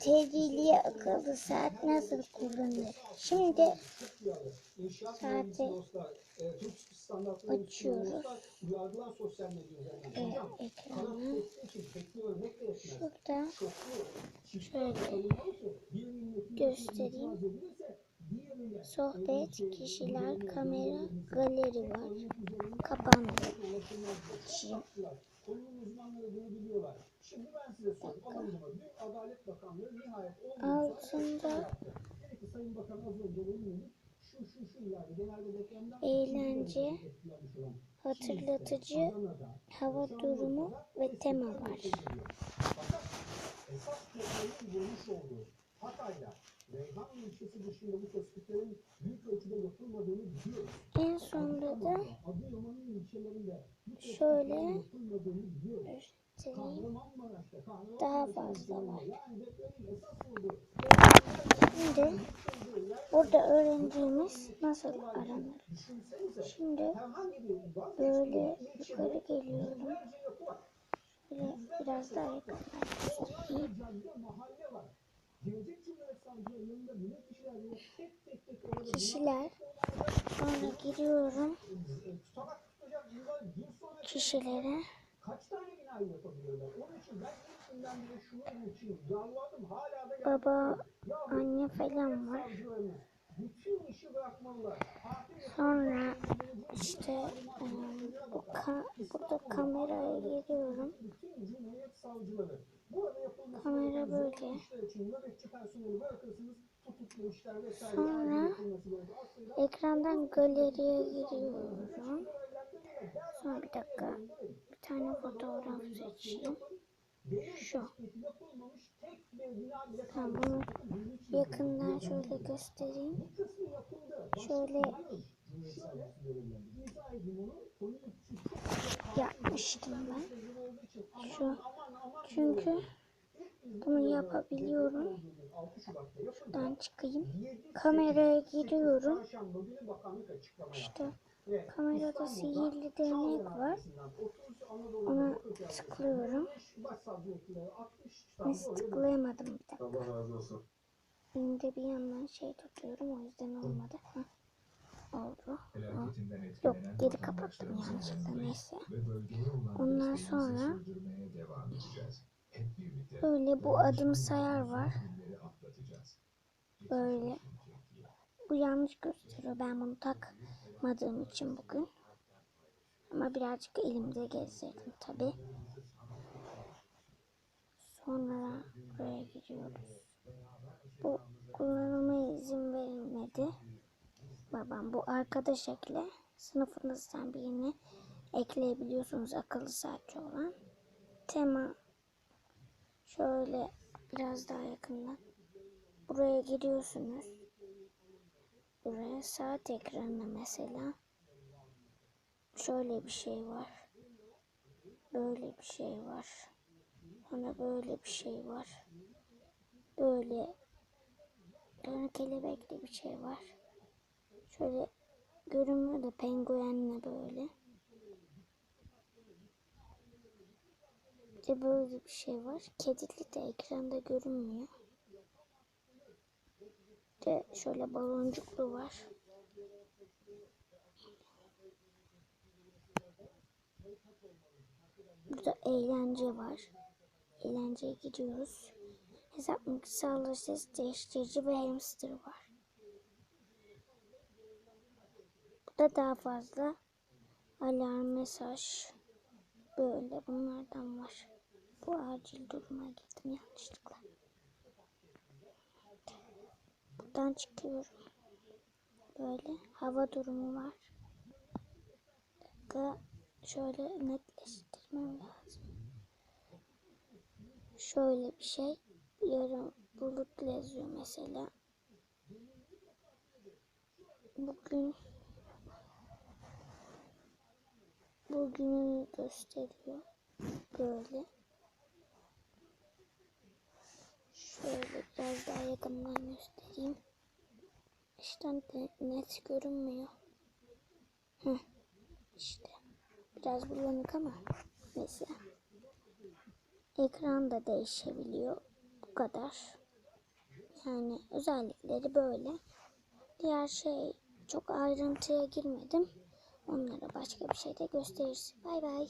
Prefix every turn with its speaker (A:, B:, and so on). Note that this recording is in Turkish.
A: TC'liye akıllı saat nasıl kullanılır? Şimdi saati açıyoruz. Evet, ekranı. Şurada şöyle göstereyim. Sohbet, kişiler, kamera, galeri var. Kapandı. Şimdi
B: ben size sorayım. Aman aman. Dün Adalet Bakanlığı nihayet 10
A: altında eğlence, hatırlatıcı, hava durumu ve tema var. En sonunda da şöyle. Göstereyim. Daha fazla var. Şimdi burada öğrendiğimiz nasıl aranır? Şimdi böyle yukarı geliyorum. Böyle biraz daha
B: bile kişiler
A: sonra giriyorum kişilere.
B: Bina yapabiliyorlar? Onun için ben günden beri şunun için yalvardım. Hala da
A: Baba,
B: Ya
A: anne falan var.
B: bütün işi bırakmalılar.
A: Sonra işte e, bu ka- burada kameraya giriyorum. Kamera böyle. Sonra ekrandan galeriye giriyorum. Sonra bir dakika fotoğraf seçeyim. Şu. Tamam bunu yakından şöyle göstereyim. Şöyle yapmıştım ben. Şu çünkü bunu yapabiliyorum.
B: 6 Şubat'ta yapıldı.
A: Şuradan çıkayım. Kameraya giriyorum. İşte kamerada sihirli değnek var.
B: 30 Anadolu
A: Ona tıklıyorum.
B: Başsavcı vekilleri 60
A: Neyse
B: tane oraya
A: tıklayamadım bir dakika.
C: Allah razı olsun.
A: Elimde bir yandan şey tutuyorum o yüzden olmadı. Heh. Oldu.
C: Felaketinden
A: Yok geri kapattım yanlışlıkla neyse. Ondan sonra. Böyle bu adım sayar var. Böyle. Bu yanlış gösteriyor. Ben bunu takmadığım için bugün. Ama birazcık elimde gezdirdim tabi. Sonra buraya giriyoruz. Bu kullanıma izin verilmedi. Babam bu arkadaş ekle. Sınıfınızdan birini ekleyebiliyorsunuz akıllı saatçi olan. Tema şöyle biraz daha yakından. Buraya giriyorsunuz. Buraya saat ekranına mesela. Şöyle bir şey var. Böyle bir şey var. Sonra böyle bir şey var. Böyle sonra kelebekli bir şey var. Şöyle görünmüyor da penguenle böyle. Bir de böyle bir şey var. Kedili de ekranda görünmüyor. De şöyle baloncuklu var. Burada eğlence var. Eğlenceye gidiyoruz. Hesap mikserler, ses değiştirici ve hamster var. Burada daha fazla alarm, mesaj böyle bunlardan var. Bu acil duruma gittim yanlışlıkla. Buradan çıkıyorum. Böyle hava durumu var. Dakika şöyle netleştirmem lazım. Şöyle bir şey. Yarın bulutlu yazıyor mesela. Bugün bugünü gösteriyor. Böyle. Şöyle biraz daha yakından göstereyim. İşte de net görünmüyor. Heh, işte. Biraz bulanık ama neyse. Ekran da değişebiliyor. Bu kadar. Yani özellikleri böyle. Diğer şey çok ayrıntıya girmedim. Onlara başka bir şeyde gösteririz. Bay bay.